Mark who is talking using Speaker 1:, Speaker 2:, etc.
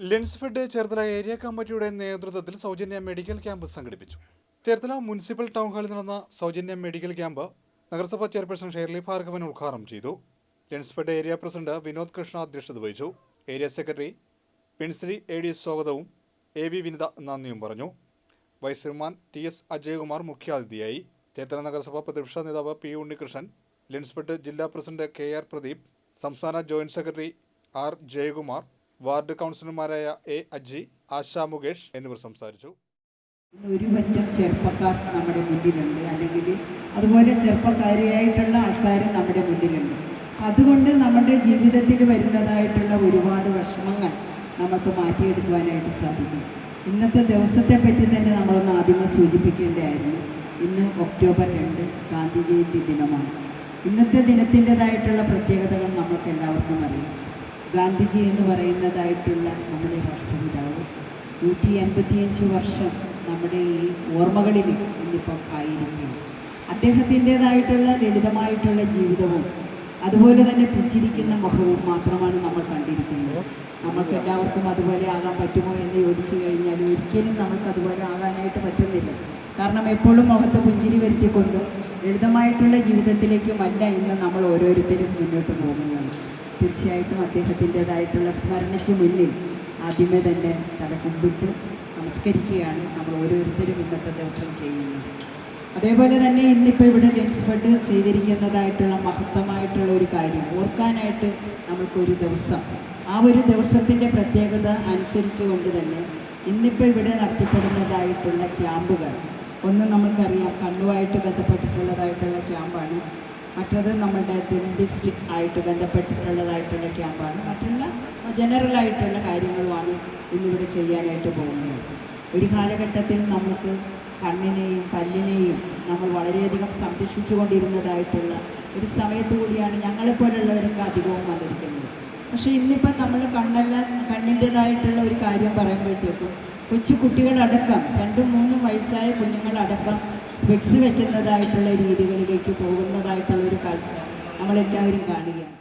Speaker 1: Lensfed Cherthala area കമ്മിറ്റിയുടെ നേതൃത്വത്തിൽ സൗജന്യ മെഡിക്കൽ ക്യാമ്പ് സംഘടിപ്പിച്ചു. ചേർത്തല മുനിസിപ്പൽ ടൗൺ ഹാളിൽ നടന്ന സൗജന്യ മെഡിക്കൽ ക്യാമ്പ് നഗരസഭാ ചെയർപേഴ്സൺ ഷേർലി ഭാർഗവൻ ഉദ്ഘാടനം ചെയ്തു. ലെൻസ്ഫെഡ് ഏരിയ പ്രസിഡന്റ് വിനോദ് കൃഷ്ണ അധ്യക്ഷത വഹിച്ചു. Area secretary Pinshree A D സ്വാഗതവും എ വി വിനിത നന്ദിയും പറഞ്ഞു. Vice chairman T S Ajayakumar മുഖ്യാതിഥിയായി. ചേർത്തല നഗരസഭാ പ്രതിപക്ഷ നേതാവ് പി ഉണ്ണികൃഷ്ണൻ ലെൻസ്പെട്ട് ജില്ലാ പ്രസിഡന്റ് കെ ആർ പ്രദീപ് സംസ്ഥാന joint secretary R Jayakumar ward കൗൺസിലർമാരായ എ അജി ആശാ മുകേഷ് എന്നിവർ സംസാരിച്ചു.
Speaker 2: ഒരു ചെറുപ്പക്കാർ നമ്മുടെ മുന്നിലുണ്ട്. അല്ലെങ്കിൽ അതുപോലെ ചെറുപ്പക്കാരിയായിട്ടുള്ള ആൾക്കാർ നമ്മുടെ മുന്നിലുണ്ട്. അതുകൊണ്ട് നമ്മുടെ ജീവിതത്തിൽ വരുന്നതായിട്ടുള്ള ഒരുപാട് വിഷമങ്ങൾ നമുക്ക് മാറ്റിയെടുക്കുവാനായിട്ട് സാധിക്കും. ഇന്നത്തെ ദിവസത്തെ പറ്റി തന്നെ നമ്മളൊന്ന് ആദ്യമേ സൂചിപ്പിക്കേണ്ടതായിരുന്നു. ഇന്ന് ഒക്ടോബർ രണ്ട് ഗാന്ധി ജയന്തി ദിനമാണ്. ഇന്നത്തെ ദിനത്തിന്റെതായിട്ടുള്ള പ്രത്യേകതകൾ നമുക്ക് എല്ലാവർക്കും അറിയാം. ഗാന്ധിജി എന്ന് പറയുന്നതായിട്ടുള്ള നമ്മുടെ രാഷ്ട്രപിതാവ്. നൂറ്റി അൻപത്തിയഞ്ച് വർഷം നമ്മുടെ ഈ ഓർമ്മകളിൽ ഇന്നിപ്പം ആയിരിക്കും അദ്ദേഹത്തിന്റെതായിട്ടുള്ള ലളിതമായിട്ടുള്ള ജീവിതവും അതുപോലെ തന്നെ പുച്ഛിരിക്കുന്ന മുഖവും മാത്രമാണ് നമ്മൾ കണ്ടിരിക്കുന്നത്. നമുക്ക് എല്ലാവർക്കും അതുപോലെ ആകാൻ പറ്റുമോ എന്ന് ചോദിച്ചു കഴിഞ്ഞാൽ ഒരിക്കലും നമുക്ക് അതുപോലെ ആകാനായിട്ട് പറ്റുന്നില്ല. കാരണം എപ്പോഴും മുഖത്ത് പുഞ്ചിരി വരുത്തിക്കൊണ്ടും ലളിതമായിട്ടുള്ള ജീവിതത്തിലേക്കുമല്ല ഇന്ന് നമ്മൾ ഓരോരുത്തരും മുന്നോട്ട് പോകുന്നത്. തീർച്ചയായിട്ടും അദ്ദേഹത്തിന്റെതായിട്ടുള്ള സ്മരണയ്ക്ക് മുന്നിൽ ആദ്യമേ തന്നെ തല കുമ്പിട്ട് നമസ്കരിക്കുകയാണ് നമ്മൾ ഓരോരുത്തരും ഇന്നത്തെ ദിവസം ചെയ്യുന്നത്. അതേപോലെ തന്നെ ഇന്നിപ്പോൾ ഇവിടെ ലെൻസ്ഫഡ് ചെയ്തിരിക്കുന്നതായിട്ടുള്ള മഹത്വമായിട്ടുള്ള ഒരു കാര്യം ഓർക്കാനായിട്ട് നമുക്കൊരു ദിവസം. ആ ഒരു ദിവസത്തിന്റെ പ്രത്യേകത അനുസരിച്ചുകൊണ്ട് തന്നെ ഇന്നിപ്പോൾ ഇവിടെ നടത്തപ്പെടുന്നതായിട്ടുള്ള ക്യാമ്പുകൾ. ഒന്ന് നമുക്കറിയാം കണ്ണുമായിട്ട് ബന്ധപ്പെട്ടിട്ടുള്ളതായിട്ടുള്ള ക്യാമ്പാണ് മറ്റത് നമ്മുടെ ഡെന്റിസ്റ്റ് ആയിട്ട് ബന്ധപ്പെട്ടിട്ടുള്ളതായിട്ടുള്ള ക്യാമ്പാണ്. മറ്റുള്ള ജനറൽ ആയിട്ടുള്ള കാര്യങ്ങളുമാണ് ഇന്നിവിടെ ചെയ്യാനായിട്ട് പോകുന്നത്. ഒരു കാലഘട്ടത്തിൽ നമുക്ക് കണ്ണിനെയും പല്ലിനെയും നമ്മൾ വളരെയധികം സംരക്ഷിച്ചു കൊണ്ടിരുന്നതായിട്ടുള്ള ഒരു സമയത്തു കൂടിയാണ് ഞങ്ങളെപ്പോലുള്ളവരൊക്കെ അധികവും വന്നിരിക്കുന്നത്. പക്ഷേ ഇന്നിപ്പം നമ്മൾ കണ്ണെല്ലാം കണ്ണിന്റെതായിട്ടുള്ള ഒരു കാര്യം പറയുമ്പോഴത്തേക്കും കൊച്ചു കുട്ടികളടക്കം രണ്ടും മൂന്നും വയസ്സായ കുഞ്ഞുങ്ങളടക്കം സ്പെക്സ് വയ്ക്കുന്നതായിട്ടുള്ള രീതികളിലേക്ക് പോകുന്നതായിട്ടുള്ള കാഴ്ച. നമ്മളെല്ലാവരും കാണുകയാണ്.